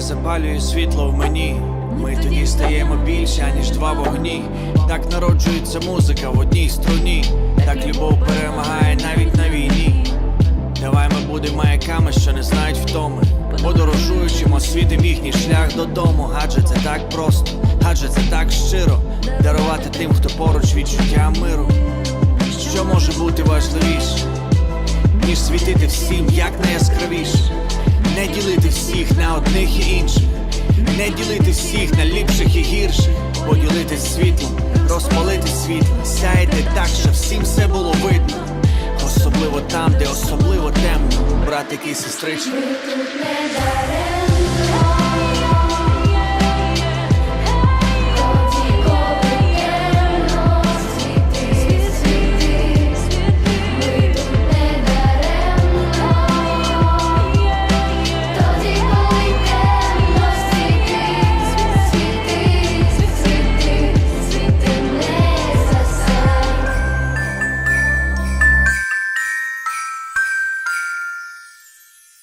запалює світло в мені. Ми тоді стаємо більше, аніж два вогні. Так народжується музика в одній струні. Так любов перемагає навіть на війні. Давай ми будемо маяками, що не знають втоми. Подорожуючим освітим їхній шлях додому. Адже це так просто, адже це так щиро. Дарувати тим, хто поруч відчуття миру. Що може бути важливіше, ніж світити всім як найяскравіше, не ділити всіх на одних і інших, не ділити всіх на ліпших і гірших, поділитись світлом, розпалити світ, сяйте так, щоб всім все було видно. Особливо там, де особливо темно, братики і сестрички.